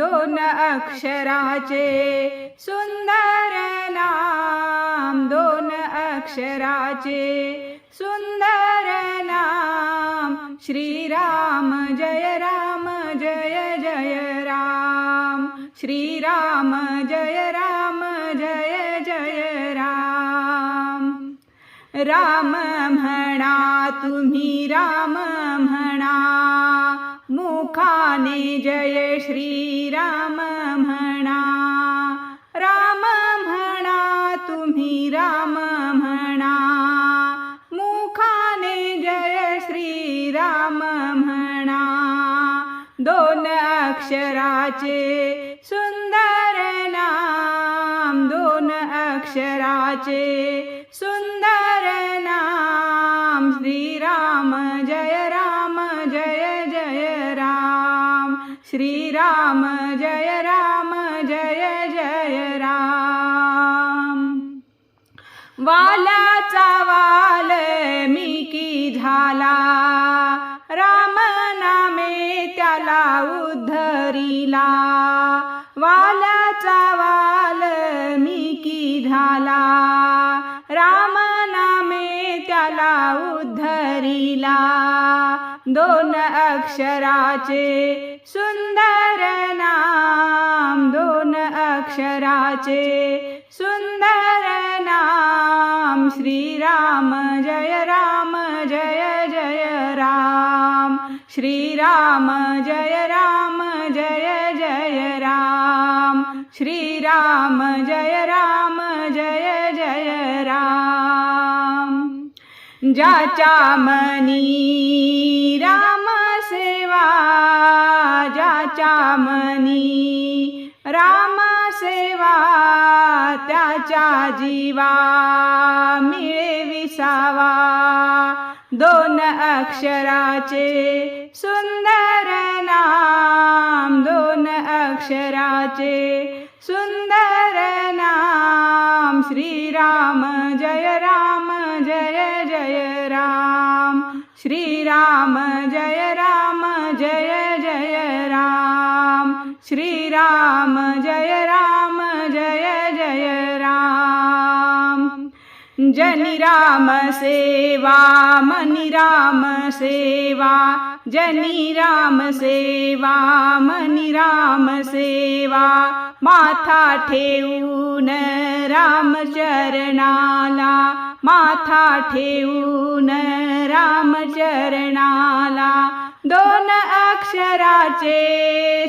दोन अक्षराचे. सुंदर नाम दोन अक्षराचे. सुंदर नाम श्रीराम जय राम जय जय राम. श्रीराम जय राम जय जय राम. राम म्हणा तुम्ही राम म्हणा मुखाने जय श्रीराम म्हणा. राम म्हणा तुम्ही राम म्हणा. मुखाने जय श्रीराम म्हणा. दोन अक्षराचे सुंदर नाम दोन अक्षराचे सुंदर नाम. श्रीराम जय श्रीराम जय राम जय जय राम. वालाचा वाल मी की झाला राम नामे त्याला उद्धरिला. वालाचा वाल मी की झाला उद्धरिला दोन अक्षराचे सुंदर नाम. दोन अक्षराचे सुंदर नाम. श्रीराम जय राम जय जय राम. श्रीराम जय राम जय जय राम. श्रीराम जय राम ज्याच्या मनी राम सेवा ज्याच्या मनी राम सेवा त्याच्या जीवा मिळे विसावा. दोन अक्षराचे सुंदर नाम दोन अक्षराचे सुंदर श्रीराम जय राम जय जय राम। श्रीराम जय राम जय जय राम। श्रीराम जय राम जय जय राम। जनी राम सेवा मनी राम सेवा जनी राम सेवा मनी राम सेवा। माथा ठेवून राम चरणाला माथा ठेवून राम चरणाला दोन अक्षराचे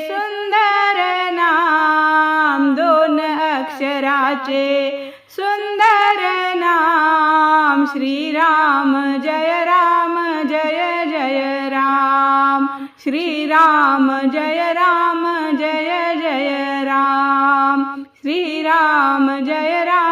सुंदर नाम दोन अक्षराचे सुंदर नाम श्रीराम जय राम जय जय राम श्रीराम जय राम जय जय राम। श्रीराम जय राम।